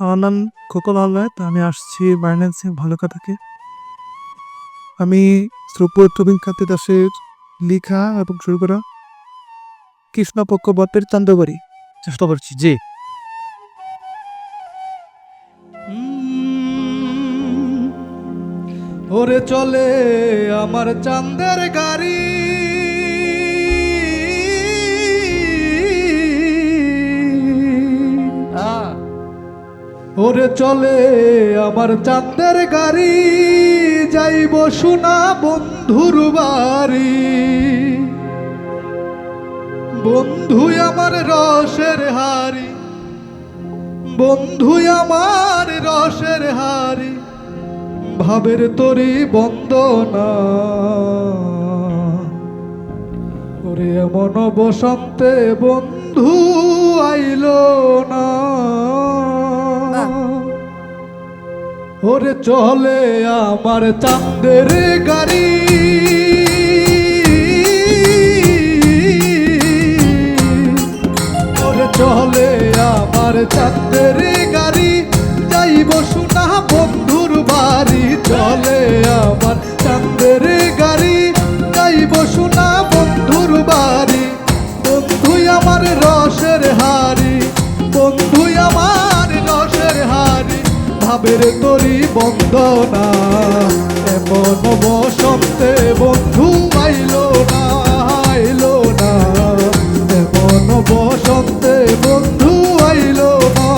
আমার নাম খোকন আহমেদ আমি আসছি বার্নেন্সি ভালুকা থেকে আমি শ্রুপুর রবীন্দ্রনাথ দাসের লেখা এবং শুরু করা কৃষ্ণপক্ষ বটের চান্দবাড়ি। চেষ্টা করছি জি। ওরে চলে আমার চাঁদের গাড়ি। ওরে চলে আমার চাঁদের গাড়ি, যাইব শোনা বন্ধুর বাড়ি। বন্ধু আমার রসের হারি বন্ধু আমার রসের হারি ভাবের তরি বন্দনা। ওরে এমন বসন্তে বন্ধু ওরে চলে আমার চাঁদের গাড়ি। ওরে চলে আমার চাঁদের গাড়ি। যাইব শোনা বন্ধুর বাড়ি চলে। ভাবের তরি বন্দনা। এমন বসন্তে বন্ধু আইল না আইল না। এমন বসন্তে বন্ধু আইল না।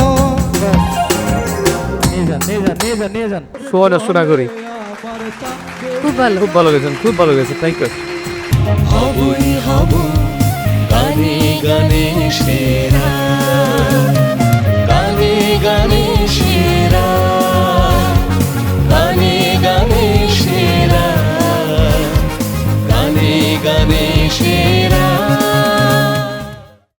শোনা করি। খুব ভালো। খুব ভালো গেছেন খুব ভালো গেছে থ্যাংক ইউ হবই হব গানে গানে সেরা। गणेशे